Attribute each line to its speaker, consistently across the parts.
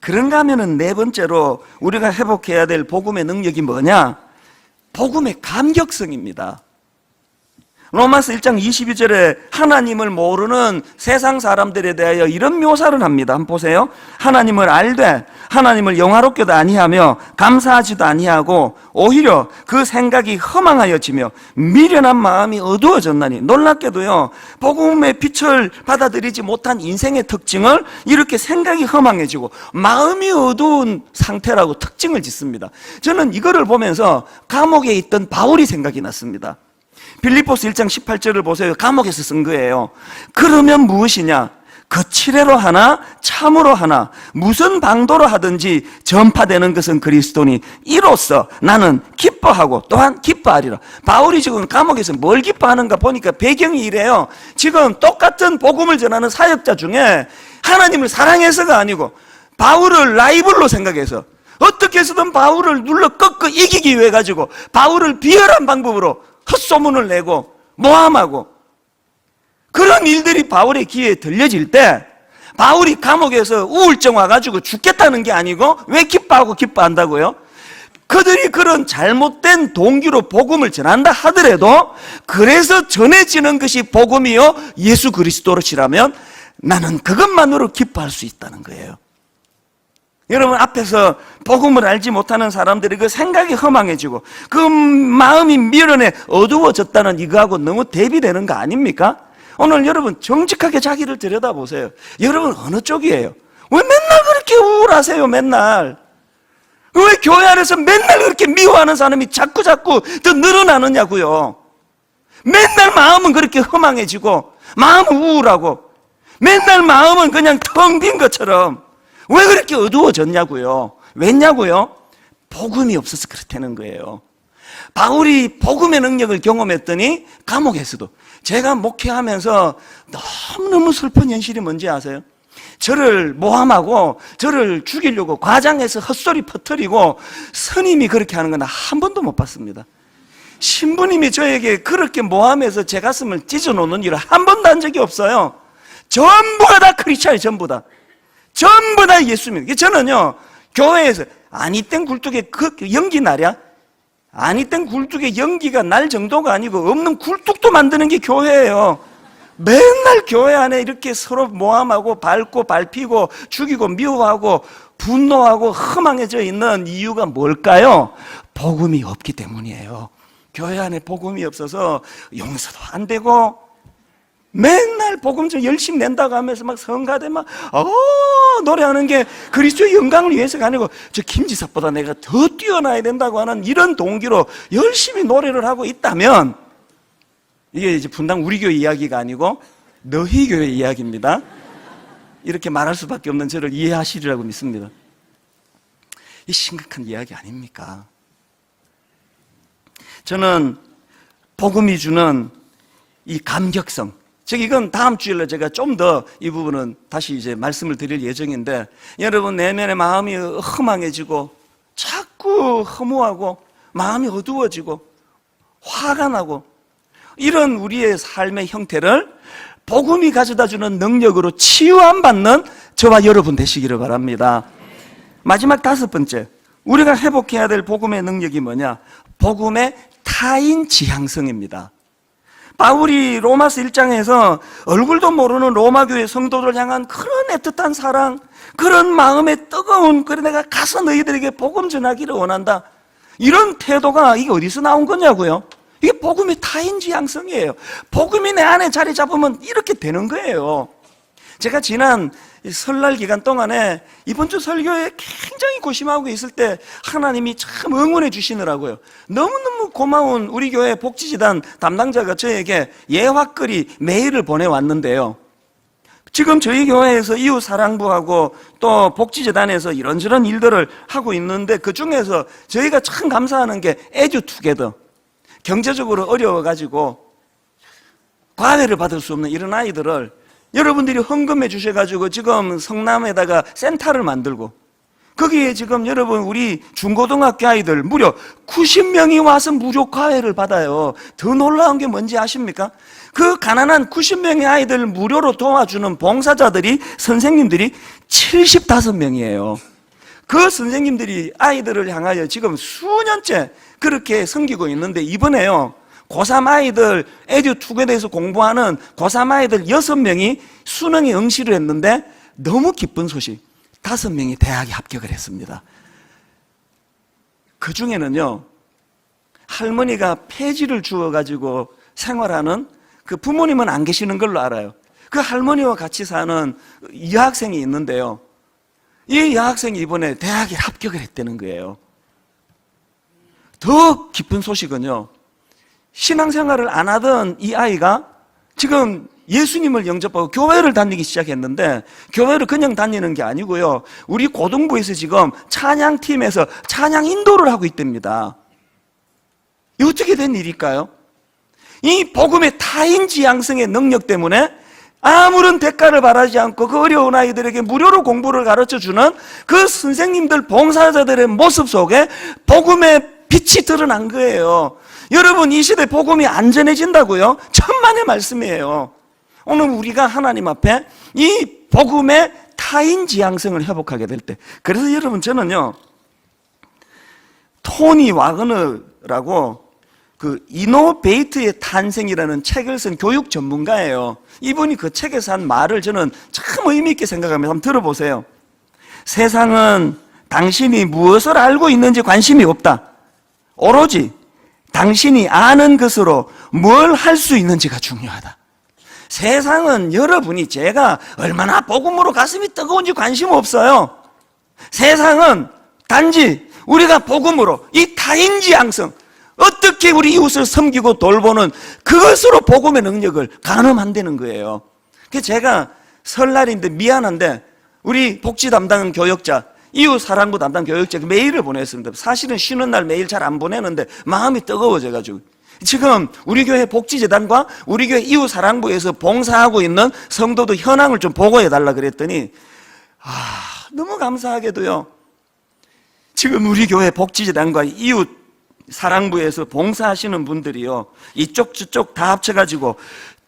Speaker 1: 그런가 하면은 네 번째로 우리가 회복해야 될 복음의 능력이 뭐냐? 복음의 감격성입니다. 로마서 1장 22절에 하나님을 모르는 세상 사람들에 대하여 이런 묘사를 합니다. 한번 보세요. 하나님을 알되 하나님을 영화롭게도 아니하며 감사하지도 아니하고 오히려 그 생각이 허망하여지며 미련한 마음이 어두워졌나니 놀랍게도요. 복음의 빛을 받아들이지 못한 인생의 특징을 이렇게 생각이 허망해지고 마음이 어두운 상태라고 특징을 짓습니다. 저는 이거를 보면서 감옥에 있던 바울이 생각이 났습니다. 빌립보스 1장 18절을 보세요. 감옥에서 쓴 거예요. 그러면 무엇이냐? 거칠애로 하나 참으로 하나 무슨 방도로 하든지 전파되는 것은 그리스도니 이로써 나는 기뻐하고 또한 기뻐하리라. 바울이 지금 감옥에서 뭘 기뻐하는가 보니까 배경이 이래요. 지금 똑같은 복음을 전하는 사역자 중에 하나님을 사랑해서가 아니고 바울을 라이벌로 생각해서 어떻게 해서든 바울을 눌러 꺾어 이기기 위해 가지고 바울을 비열한 방법으로 헛소문을 내고 모함하고 그런 일들이 바울의 귀에 들려질 때 바울이 감옥에서 우울증 와가지고 죽겠다는 게 아니고 왜 기뻐하고 기뻐한다고요? 그들이 그런 잘못된 동기로 복음을 전한다 하더라도 그래서 전해지는 것이 복음이요 예수 그리스도로시라면 나는 그것만으로 기뻐할 수 있다는 거예요. 여러분 앞에서 복음을 알지 못하는 사람들이 그 생각이 허망해지고 그 마음이 미련에 어두워졌다는 이거하고 너무 대비되는 거 아닙니까? 오늘 여러분 정직하게 자기를 들여다보세요. 여러분 어느 쪽이에요? 왜 맨날 그렇게 우울하세요? 맨날 왜 교회 안에서 맨날 그렇게 미워하는 사람이 자꾸 자꾸 더 늘어나느냐고요? 맨날 마음은 그렇게 허망해지고 마음은 우울하고 맨날 마음은 그냥 텅 빈 것처럼 왜 그렇게 어두워졌냐고요? 왜냐고요? 복음이 없어서 그렇다는 거예요. 바울이 복음의 능력을 경험했더니 감옥에서도 제가 목회하면서 너무너무 슬픈 현실이 뭔지 아세요? 저를 모함하고 저를 죽이려고 과장해서 헛소리 퍼뜨리고 스님이 그렇게 하는 건 한 번도 못 봤습니다. 신부님이 저에게 그렇게 모함해서 제 가슴을 찢어 놓는 일을 한 번도 한 적이 없어요. 전부가 다 크리스찬이 전부 다. 전부 다 예수 믿는. 저는요, 교회에서 아니 땐 굴뚝에 그 연기 날이야? 아니 땐 굴뚝에 연기가 날 정도가 아니고 없는 굴뚝도 만드는 게 교회예요. 맨날 교회 안에 이렇게 서로 모함하고 밟고 밟히고 죽이고 미워하고 분노하고 허망해져 있는 이유가 뭘까요? 복음이 없기 때문이에요. 교회 안에 복음이 없어서 용서도 안 되고 맨날 복음 좀 열심히 낸다고 하면서 막 성가대 막, 어, 노래하는 게 그리스도의 영광을 위해서가 아니고 저 김지사보다 내가 더 뛰어나야 된다고 하는 이런 동기로 열심히 노래를 하고 있다면 이게 이제 분당 우리 교회 이야기가 아니고 너희 교회 이야기입니다. 이렇게 말할 수밖에 없는 저를 이해하시리라고 믿습니다. 이 심각한 이야기 아닙니까? 저는 복음이 주는 이 감격성, 즉 이건 다음 주일에 제가 좀 더 이 부분은 다시 이제 말씀을 드릴 예정인데 여러분 내면의 마음이 허망해지고 자꾸 허무하고 마음이 어두워지고 화가 나고 이런 우리의 삶의 형태를 복음이 가져다 주는 능력으로 치유함 받는 저와 여러분 되시기를 바랍니다. 마지막 다섯 번째 우리가 회복해야 될 복음의 능력이 뭐냐? 복음의 타인 지향성입니다. 바울이 로마서 1장에서 얼굴도 모르는 로마 교회 성도들 향한 그런 애틋한 사랑, 그런 마음의 뜨거운 그래 내가 가서 너희들에게 복음 전하기를 원한다. 이런 태도가 이게 어디서 나온 거냐고요? 이게 복음의 타인 지향성이에요. 복음이 내 안에 자리 잡으면 이렇게 되는 거예요. 제가 지난 설날 기간 동안에 이번 주 설교에 굉장히 고심하고 있을 때 하나님이 참 응원해 주시느라고요. 너무너무 고마운 우리 교회 복지재단 담당자가 저에게 예화글이 메일을 보내왔는데요. 지금 저희 교회에서 이웃 사랑부하고 또 복지재단에서 이런저런 일들을 하고 있는데 그 중에서 저희가 참 감사하는 게 에듀투게더. 경제적으로 어려워가지고 과외를 받을 수 없는 이런 아이들을 여러분들이 헌금해 주셔가지고 지금 성남에다가 센터를 만들고 거기에 지금 여러분 우리 중고등학교 아이들 무려 90명이 와서 무료 과외를 받아요. 더 놀라운 게 뭔지 아십니까? 그 가난한 90명의 아이들 무료로 도와주는 봉사자들이 선생님들이 75명이에요. 그 선생님들이 아이들을 향하여 지금 수년째 그렇게 섬기고 있는데 이번에요. 고3 아이들 에듀 투게더에서 공부하는 고3 아이들 6명이 수능에 응시를 했는데 너무 기쁜 소식. 5명이 대학에 합격을 했습니다. 그 중에는요. 할머니가 폐지를 주어 가지고 생활하는 그 부모님은 안 계시는 걸로 알아요. 그 할머니와 같이 사는 여학생이 있는데요. 이 여학생이 이번에 대학에 합격을 했다는 거예요. 더 기쁜 소식은요. 신앙생활을 안 하던 이 아이가 지금 예수님을 영접하고 교회를 다니기 시작했는데 교회를 그냥 다니는 게 아니고요. 우리 고등부에서 지금 찬양팀에서 찬양 인도를 하고 있답니다. 이 어떻게 된 일일까요? 이 복음의 타인지 양성의 능력 때문에 아무런 대가를 바라지 않고 그 어려운 아이들에게 무료로 공부를 가르쳐 주는 그 선생님들, 봉사자들의 모습 속에 복음의 빛이 드러난 거예요. 여러분, 이 시대 복음이 안 전해진다고요? 천만의 말씀이에요. 오늘 우리가 하나님 앞에 이 복음의 타인 지향성을 회복하게 될 때. 그래서 여러분, 저는요, 토니 와그너라고 그 이노베이트의 탄생이라는 책을 쓴 교육 전문가예요. 이분이 그 책에서 한 말을 저는 참 의미 있게 생각하면서 한번 들어보세요. 세상은 당신이 무엇을 알고 있는지 관심이 없다. 오로지 당신이 아는 것으로 뭘 할 수 있는지가 중요하다. 세상은 여러분이 제가 얼마나 복음으로 가슴이 뜨거운지 관심 없어요. 세상은 단지 우리가 복음으로 이 타인지향성 어떻게 우리 이웃을 섬기고 돌보는 그것으로 복음의 능력을 가늠한다는 거예요. 그 제가 설날인데 미안한데 우리 복지 담당 교역자 이웃 사랑부 담당 교역자 메일을 보냈습니다. 사실은 쉬는 날 메일 잘 안 보내는데 마음이 뜨거워져 가지고 지금 우리 교회 복지재단과 우리 교회 이웃 사랑부에서 봉사하고 있는 성도도 현황을 좀 보고해 달라 그랬더니 아 너무 감사하게도요. 지금 우리 교회 복지재단과 이웃 사랑부에서 봉사하시는 분들이요. 이쪽 저쪽 다 합쳐가지고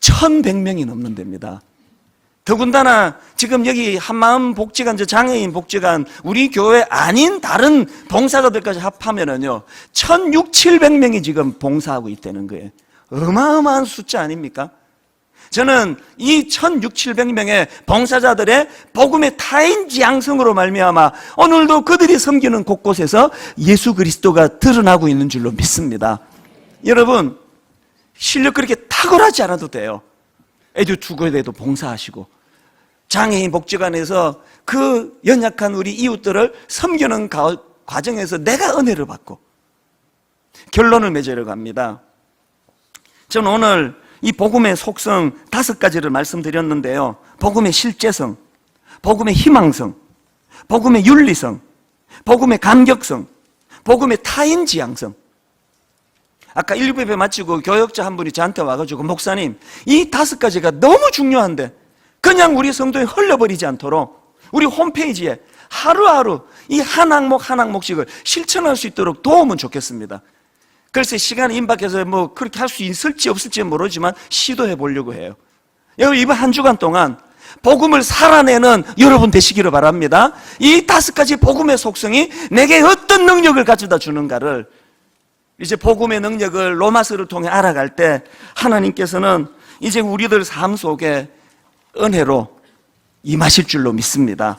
Speaker 1: 1100명이 넘는답니다. 더군다나 지금 여기 한마음 복지관, 저 장애인 복지관, 우리 교회 아닌 다른 봉사자들까지 합하면은요, 1600, 700명이 지금 봉사하고 있다는 거예요. 어마어마한 숫자 아닙니까? 저는 이 1600, 700명의 봉사자들의 복음의 타인지 양성으로 말미암아 오늘도 그들이 섬기는 곳곳에서 예수 그리스도가 드러나고 있는 줄로 믿습니다. 여러분 실력 그렇게 탁월하지 않아도 돼요. 에듀 투고에도 봉사하시고 장애인 복지관에서 그 연약한 우리 이웃들을 섬기는 가- 과정에서 내가 은혜를 받고 결론을 맺으러 갑니다. 저는 오늘 이 복음의 속성 다섯 가지를 말씀드렸는데요. 복음의 실제성, 복음의 희망성, 복음의 윤리성, 복음의 감격성, 복음의 타인지향성. 아까 1부 예배 마치고 교역자 한 분이 저한테 와가지고 목사님 이 다섯 가지가 너무 중요한데 그냥 우리 성도에 흘려버리지 않도록 우리 홈페이지에 하루하루 이 한 항목 한 항목씩을 실천할 수 있도록 도우면 좋겠습니다. 글쎄 시간 임박해서 뭐 그렇게 할 수 있을지 없을지 모르지만 시도해 보려고 해요. 이번 한 주간 동안 복음을 살아내는 여러분 되시기를 바랍니다. 이 다섯 가지 복음의 속성이 내게 어떤 능력을 가져다 주는가를 이제 복음의 능력을 로마서를 통해 알아갈 때 하나님께서는 이제 우리들 삶 속에 은혜로 임하실 줄로 믿습니다.